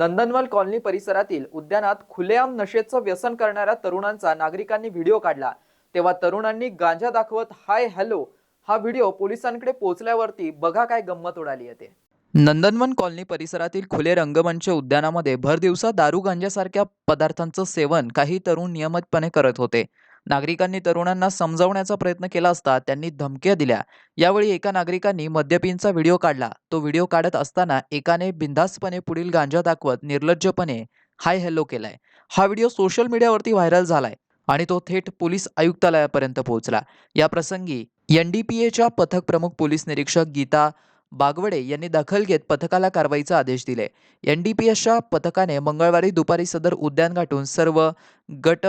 नंदनवल colony परिसरातील उद्यानात खुलेआम नशेचं व्यसन करणाऱ्या तरुणांचा नागरिकांनी व्हिडिओ काढला. तेव्हा तरुणांनी गांजा दाखवत हाय हॅलो. हा व्हिडिओ पोलिसांकडे पोहोचल्यावरती बघा काय गंमत उडाली येते नंदनवन कॉलनी परिसरातील खुले रंगमंच उद्यानामध्ये भर दिवसा दारू गांजासारख्या पदार्थांचं सेवन काही तरुण नियमितपणे करत होते. नागरिकांनी तरुणांना समजावण्याचा प्रयत्न केला असता त्यांनी धमक्या दिल्या. यावेळी एका नागरिकांनी मद्यपींचा व्हिडिओ काढला. तो व्हिडिओ काढत असताना एकाने बिनधास्तपणे पुढील गांजा दाखवत निर्लज्जपणे हाय हॅलो केलाय. हा व्हिडिओ सोशल मीडियावरती व्हायरल झालाय आणि तो थेट पोलीस आयुक्तालयापर्यंत पोहोचला. या प्रसंगी एन डी पी एच्या पथक प्रमुख पोलीस निरीक्षक गीता बागवडे यांनी दखल घेत पथकाला कारवाईचा आदेश दिले. एन डी पी एसच्या पथकाने मंगळवारी दुपारी सदर उद्यान गाठून सर्व गट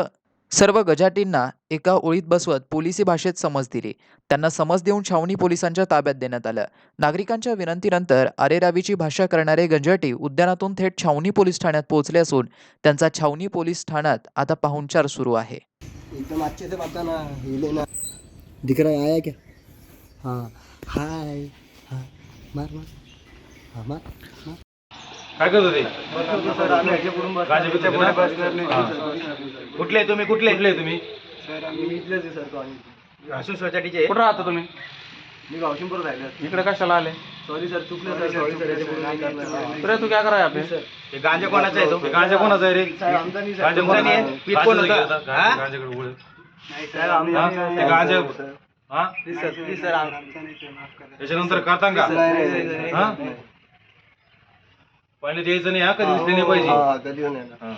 सर्व गजाटींना एका ओळीत बसवत पोलिसी भाषेत समज दिली. त्यांना समज देऊन छावणी पोलिसांच्या ताब्यात देण्यात आलं. नागरिकांच्या विनंतीनंतर अरेरावीची भाषा करणारे गंजाटी उद्यानातून थेट छावणी पोलीस ठाण्यात पोहोचले असून त्यांचा छावणी पोलीस ठाण्यात आता पाहुणचार सुरू आहे. एकदम अच्छे से बताना हिले ना. दिख रहा है आया क्या? हाँ. हाय. हाँ. मार मार. हाँ मार मार. काय करत होते? सर आम्ही गाजीपूरच्या पुढे. कुठले तुम्ही? कुठले? कुठले तुम्ही? सर आम्ही इथलेच आहे सर सोसायटीचे कुठं राहता तुम्ही? मी गावशिंपूर राहिलो इकडे कशाला आले? सॉरी सर चुकलं सर. Sorry sir. नाही करणार तू क्या करा हे गांजा कोणाचा आहे तो? हे गांजा कोणाचा आहे रे? सर आमचा नाही सर. गांजा कोणाचा आहे? कोण होता हा? गांजाकडे. नाही सर आम्ही हा? ते गांजा सर. हा? प्लीज सर प्लीज सर आमचा नाही सर. माफ करा. त्याच्यानंतर करता का? नाही नाही नाही हा? पहिले द्यायचं नाही हा कधी दिसले नाही पाहिजे हा कधी हा.